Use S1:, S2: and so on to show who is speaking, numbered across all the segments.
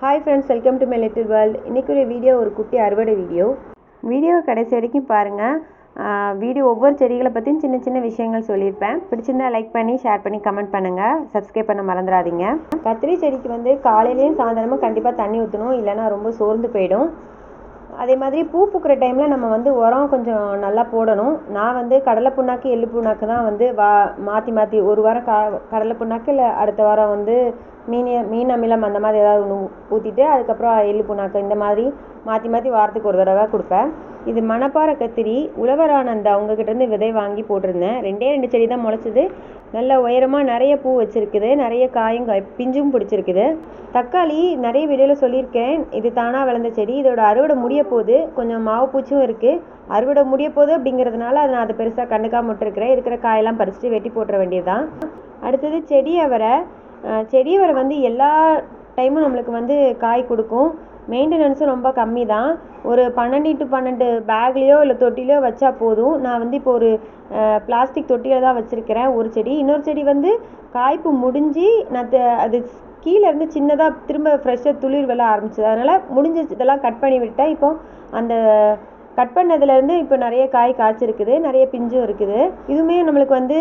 S1: Hi friends welcome to my little world இன்றைக்கி ஒரு video ஒரு குட்டி அறுவடை வீடியோ வீடியோ கடைசி வரைக்கும் பாருங்கள் வீடியோ ஒவ்வொரு செடிகளை பற்றியும் சின்ன சின்ன விஷயங்கள் சொல்லியிருப்பேன். பிடிச்சிருந்தா லைக் பண்ணி ஷேர் பண்ணி கமெண்ட் பண்ணுங்கள் சப்ஸ்கிரைப் பண்ண மறந்துடாதீங்க. கத்திரி செடிக்கு வந்து காலையிலையும் சாயந்தரமும் கண்டிப்பாக தண்ணி ஊற்றணும் இல்லைன்னா ரொம்ப சோர்ந்து போயிடும். அதே மாதிரி பூ பூக்கிற டைமில் நம்ம வந்து உரம் கொஞ்சம் நல்லா போடணும். நான் வந்து கடலை புண்ணாக்கு எள்ளு புண்ணாக்கு தான் வந்து வா மாற்றி மாற்றி ஒரு வாரம் க கடலை புண்ணாக்கு இல்லை அடுத்த வாரம் வந்து மீன் மீன் அமிலம் அந்த மாதிரி ஏதாவது ஒன்று ஊற்றிட்டு அதுக்கப்புறம் எள்ளு புண்ணாக்கு இந்த மாதிரி மாற்றி மாற்றி வாரத்துக்கு ஒரு தடவை கொடுப்பேன். இது மணப்பாறை கத்திரி உழவரானந்த அவங்கக்கிட்டேருந்து விதை வாங்கி போட்டிருந்தேன். ரெண்டே ரெண்டு செடி தான் முளைச்சிது. நல்ல உயரமாக நிறைய பூ வச்சுருக்குது. நிறைய காயும் காய் பிஞ்சும் பிடிச்சிருக்குது. தக்காளி நிறைய வீடியோவில் சொல்லியிருக்கேன். இது தானாக வளர்ந்த செடி. இதோட அறுவடை முடிய போகுது. கொஞ்சம் மாவு பூச்சும் இருக்குது அறுவடை முடிய போகுது அப்படிங்கிறதுனால அதை நான் அதை பெருசாக கண்டுக்காம விட்டுருக்கிறேன். இருக்கிற காயெல்லாம் பறிச்சுட்டு வெட்டி போட்டுற வேண்டியதுதான். அடுத்தது செடி அவரை செடி அவரை வந்து எல்லா டைமும் நம்மளுக்கு வந்து காய் கொடுக்கும். மெயின்டெனன்ஸும் ரொம்ப கம்மி தான் ஒரு பன்னெண்டு டு பன்னெண்டு பேக்லேயோ இல்லை தொட்டிலையோ வச்சா போதும். நான் வந்து இப்போ ஒரு பிளாஸ்டிக் தொட்டியில் தான் வச்சுருக்கிறேன். ஒரு செடி. இன்னொரு செடி வந்து காய்ப்பு முடிஞ்சு நான் அது கீழே இருந்து சின்னதாக திரும்ப ஃப்ரெஷ்ஷாக துளிர் வெள்ள ஆரம்பிச்சது. அதனால் முடிஞ்ச இதெல்லாம் கட் பண்ணி விட்டேன் இப்போ அந்த கட் பண்ணதுலேருந்து இப்போ நிறைய காய் காய்ச்சிருக்குது. நிறைய பிஞ்சும் இருக்குது. இதுவுமே நம்மளுக்கு வந்து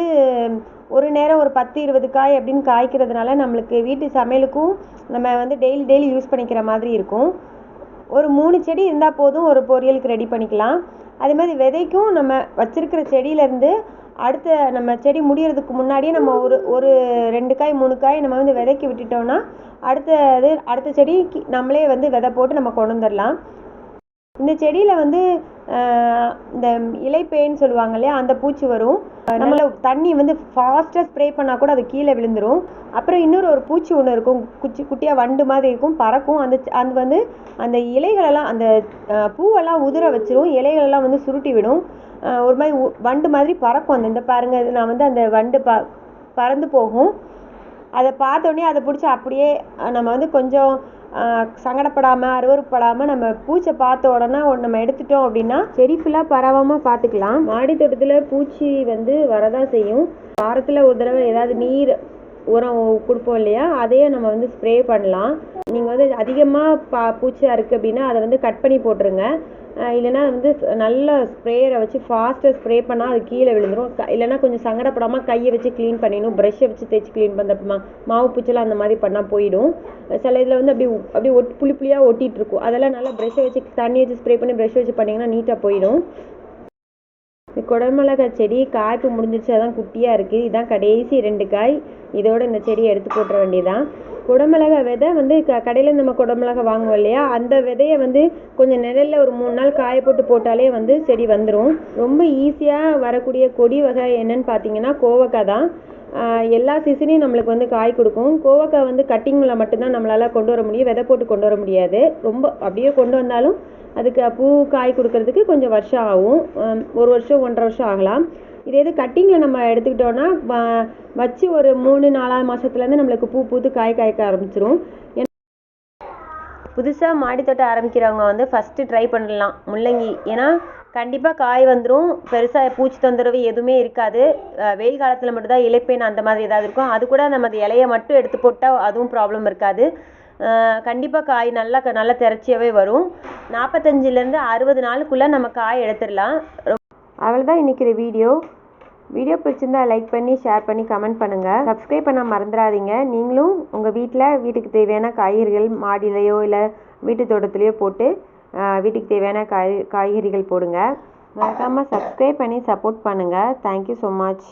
S1: ஒரு நேரம் ஒரு பத்து இருபது காய் அப்படின்னு காய்க்கிறதுனால நம்மளுக்கு வீட்டு சமையலுக்கும் நம்ம வந்து டெய்லி டெய்லி யூஸ் பண்ணிக்கிற மாதிரி இருக்கும். ஒரு மூணு செடி இருந்தால் போதும் ஒரு பொரியலுக்கு ரெடி பண்ணிக்கலாம். அதே மாதிரி விதைக்கும் நம்ம வச்சுருக்கிற செடியிலேருந்து அடுத்த நம்ம செடி முடியறதுக்கு முன்னாடியே நம்ம ஒரு ஒரு ரெண்டு காய் மூணு காய் நம்ம வந்து விதைக்கி விட்டுட்டோம்னா அடுத்த இது அடுத்த செடிக்கு நம்மளே வந்து விதை போட்டு நம்ம கொண்டு வந்துடலாம். இந்த செடியில் வந்து இந்த இலைப்பேன்னு சொல்லுவாங்க இல்லையா அந்த பூச்சி வரும். நம்மள தண்ணி வந்து ஃபாஸ்ட்டாக ஸ்ப்ரே பண்ணால் கூட அது கீழே விழுந்துரும். அப்புறம் இன்னொரு ஒரு பூச்சி ஒன்று இருக்கும் குச்சி குட்டியாக வண்டு மாதிரி இருக்கும் பறக்கும். அந்த அது வந்து அந்த இலைகளெல்லாம் அந்த பூவெல்லாம் உதிர வச்சிரும் இலைகளெல்லாம் வந்து சுருட்டி விடும். ஒரு மாதிரி வண்டு மாதிரி பறக்கும் அந்த இந்த பாருங்க நான் வந்து அந்த வண்டு ப பறந்து போகும். அதை பார்த்தோன்னே அதை பிடிச்சி அப்படியே நம்ம வந்து கொஞ்சம் சங்கடப்படாமல் அருவறுப்படாமல் நம்ம பூச்சை பார்த்த உடனே ஒன்று நம்ம எடுத்துட்டோம் அப்படின்னா செடி ஃபுல்லாக பரவாமல் பார்த்துக்கலாம். மாடி தோட்டத்தில் பூச்சி வந்து வரதான் செய்யும். வாரத்தில் ஒரு தடவை ஏதாவது நீர் உரம் கொடுப்போம் இல்லையா? அதையே நம்ம வந்து ஸ்ப்ரே பண்ணலாம். நீங்கள் வந்து அதிகமாக பா பூச்சியாக இருக்குது அப்படின்னா அதை வந்து கட் பண்ணி போட்டுருங்க. இல்லைனா வந்து நல்ல ஸ்ப்ரேயரை வச்சு ஃபாஸ்ட்டாக ஸ்ப்ரே பண்ணால் அது கீழே விழுந்துடும் இல்லைனா கொஞ்சம் சங்கடப்படாமல் கையை வச்சு க்ளீன் பண்ணிடணும். ப்ரெஷ்ஷை வச்சு தேய்ச்சி க்ளீன் பண்ண மா மாவு பூச்செல்லாம் அந்த மாதிரி பண்ணால் போயிடும். சில இதில் வந்து அப்படி அப்படி ஒட் புளி புளியாக ஒட்டிகிட்டு இருக்கும். அதெல்லாம் நல்லா ப்ரெஷ்ஷை வச்சு தண்ணி வச்சு ஸ்ப்ரே பண்ணி ப்ரெஷ் வச்சு பண்ணிங்கன்னா நீட்டாக போயிடும். குடமிளகாய் செடி காய்ப்பு முடிஞ்சிருச்சு. அதான் குட்டியாக இருக்குது இதான் கடைசி ரெண்டு காய். இதோட இந்த செடியை எடுத்து போட்டுற வேண்டியதான் குடமிளகா விதை வந்து க கடையில் நம்ம குடமிளகா வாங்குவோம் இல்லையா? அந்த விதையை வந்து கொஞ்சம் நிழலில் ஒரு மூணு நாள் காய போட்டு போட்டாலே வந்து செடி வந்துடும் ரொம்ப ஈஸியாக வரக்கூடிய கொடி வகை என்னன்னு பார்த்தீங்கன்னா கோவக்காய் தான். எல்லா சீசனையும் நம்மளுக்கு வந்து காய் கொடுக்கும். கோவக்காய் வந்து கட்டிங்கில் மட்டும்தான் நம்மளால் கொண்டு வர முடியும். விதை போட்டு கொண்டு வர முடியாது. ரொம்ப அப்படியே கொண்டு வந்தாலும் அதுக்கு பூ காய் கொடுக்கறதுக்கு கொஞ்சம் வருஷம் ஆகும். ஒரு வருஷம் ஒன்றரை வருஷம் ஆகலாம். இதே இது கட்டிங்கில் நம்ம எடுத்துக்கிட்டோன்னா வச்சு ஒரு மூணு நாலாவது மாதத்துலேருந்து நம்மளுக்கு பூ பூத்து காய் காய்க்க ஆரம்பிச்சிரும். புதுசாக மாடித்தோட்டம் ஆரம்பிக்கிறவங்க வந்து ஃபஸ்ட்டு ட்ரை பண்ணலாம் முள்ளங்கி. ஏன்னா கண்டிப்பாக காய் வந்துடும் பெருசாக பூச்சி தொந்தரவு எதுவுமே இருக்காது. வெயில் காலத்தில் மட்டும்தான் இலைப்பேன் அந்த மாதிரி ஏதாவது இருக்கும். அது கூட நம்ம அந்த இலையை மட்டும் எடுத்து போட்டால் அதுவும் ப்ராப்ளம் இருக்காது. கண்டிப்பாக காய் நல்லா நல்லா திறச்சியாகவே வரும். நாற்பத்தஞ்சிலேருந்து அறுபது நாளுக்குள்ளே நம்ம காய் எடுத்துடலாம். அவ்வளோதான் இன்றைக்கிற வீடியோ. வீடியோ பிடிச்சிருந்தா லைக் பண்ணி ஷேர் பண்ணி கமெண்ட் பண்ணுங்கள் சப்ஸ்கிரைப் பண்ண மறந்துடாதீங்க. நீங்களும் உங்கள் வீட்டில் வீட்டுக்கு தேவையான காய்கறிகள் மாடியிலையோ இல்லை வீட்டு தோட்டத்துலேயோ போட்டு வீட்டுக்கு தேவையான காய் காய்கறிகள் போடுங்க. மறக்காமல் சப்ஸ்கிரைப் பண்ணி சப்போர்ட் பண்ணுங்கள் தேங்க்யூ ஸோ மச்